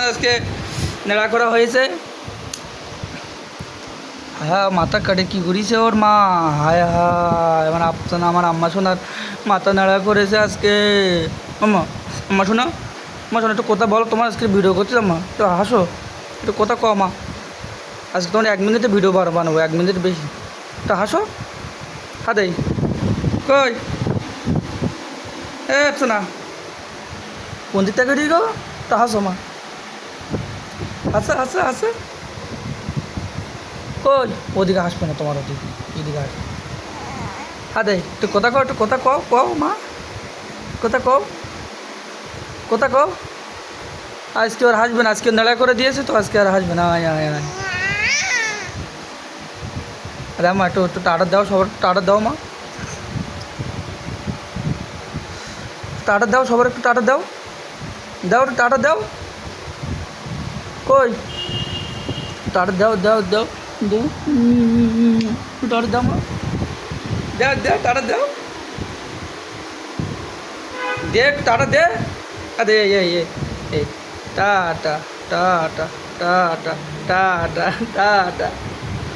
আজকে নেড়া করা হয়েছে। হ্যাঁ মাথা কাটে, কি করিছে ওর মা? হায় হায় আমার আপনা আমার আম্মা শোনার মাথা নাড়া করেছে আজকে। আম্মা আম্মা শোনা আম্মা শোনো একটু কথা বলো, তোমার আজকে ভিডিও করতে আম্মা একটু হাসো, একটু কথা কও মা। আজকে তোমার এক মিনিটে ভিডিও বার বানাবো, এক মিনিট বেশি। একটু হাসো। হাদেই কই? এ শোনা কোন দিক থেকে গো তা হাসো মা। হাসে হাসে হাসে কই ওদিকে হাসবে না তোমার ওদিকে, এদিকে আসবে। আদে একটু কথা কও, একটু কথা কও কও মা। কথা কও কথা কও। আজকে আর হাসবে না আজকে নেড়া করে দিয়েছে, তো আজকে আর হাসবে না আয় আয় আয়। আরে মা, একটু একটু টাটা দাও, সবার, টাটা দাও মা। টাটা দাও, সবার একটু টাটা দাও। দাও, একটু টাটা দাও। কই? তার দাও দাও দাও। দাও। তার দাও, মা। দাও দাও টাটা দাও। দে এ দে। আরে এই এই এই টাটা টাটা টাটা টাটা টাটা